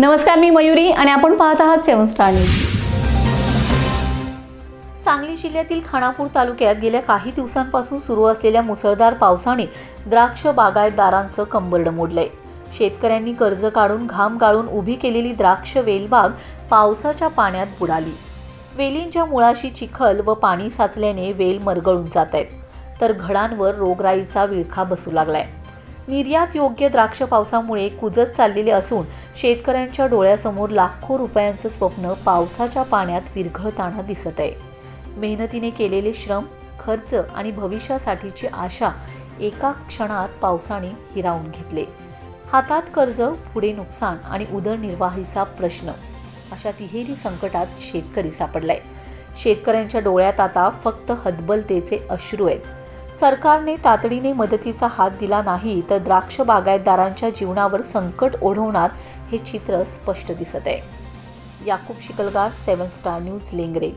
नमस्कार मी मयुरी आणि आपण पाहत आहात सेवन स्टार न्यूज. सांगली जिल्ह्यातील खानापूर तालुक्यात गेल्या काही दिवसांपासून सुरू असलेल्या मुसळधार पावसाने द्राक्ष बागायतदारांचं कंबरड मोडलंय. शेतकऱ्यांनी कर्ज काढून घाम गाळून उभी केलेली द्राक्ष वेलबाग पावसाच्या पाण्यात बुडाली. वेलींच्या मुळाशी चिखल व पाणी साचल्याने वेल मरगळून जात आहेत. तर घडांवर रोगराईचा विळखा बसू लागलाय. निर्यात योग्य द्राक्ष पावसामुळे कुजत चाललेले असून शेतकऱ्यांच्या डोळ्यासमोर लाखो रुपयांचं स्वप्न पावसाच्या पाण्यात विरघळताना दिसत आहे. मेहनतीने केलेले श्रम खर्च आणि भविष्यासाठीची आशा एका क्षणात पावसाने हिरावून घेतले. हातात कर्ज पुढे नुकसान आणि उदरनिर्वाहीचा प्रश्न. अशा तिहेरी संकटात शेतकरी सापडलाय. शेतकऱ्यांच्या डोळ्यात आता फक्त हतबलतेचे अश्रू आहेत. सरकारने तातडीने मदतीचा हात दिला नाही तर द्राक्ष बागायतदारांच्या जीवनावर संकट ओढवणार हे चित्र स्पष्ट दिसत आहे. Yakub Shikalgar seven star news Lengre.